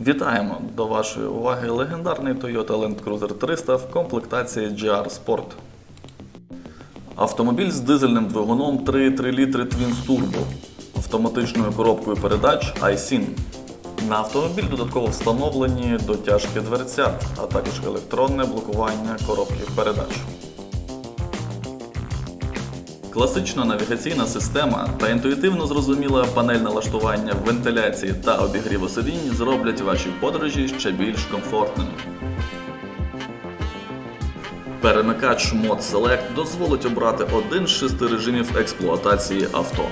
Вітаємо до вашої уваги легендарний Toyota Land Cruiser 300 в комплектації GR Sport. Автомобіль з дизельним двигуном 3,3 літри Twin Turbo, автоматичною коробкою передач iSyn. На автомобіль додатково встановлені дотяжки дверцят, а також електронне блокування коробки передач. Класична навігаційна система та інтуїтивно зрозуміла панель налаштування вентиляції та обігріву сидінь зроблять ваші подорожі ще більш комфортними. Перемикач Mod Select дозволить обрати один з шести режимів експлуатації авто.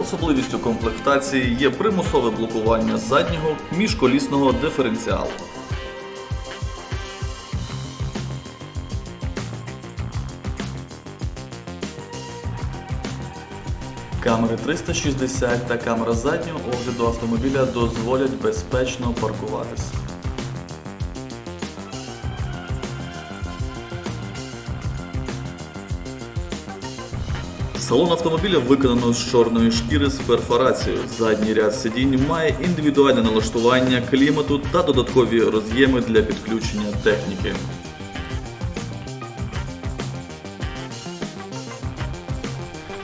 Особливістю комплектації є примусове блокування заднього міжколісного диференціалу. Камери 360 та камера заднього огляду автомобіля дозволять безпечно паркуватися. Салон автомобіля виконано з чорної шкіри з перфорацією. Задній ряд сидінь має індивідуальне налаштування клімату та додаткові роз'єми для підключення техніки.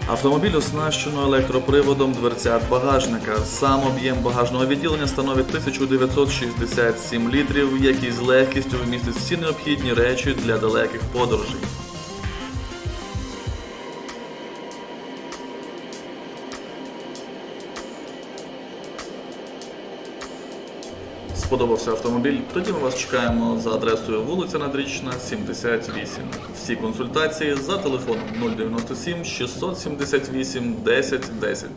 Автомобіль оснащено електроприводом дверцят багажника. Сам об'єм багажного відділення становить 1967 літрів, який з легкістю вмістить всі необхідні речі для далеких подорожей. Сподобався автомобіль? Тоді ми вас чекаємо за адресою вулиця Надрічна, 78. Всі консультації за телефоном 097 678 10 10.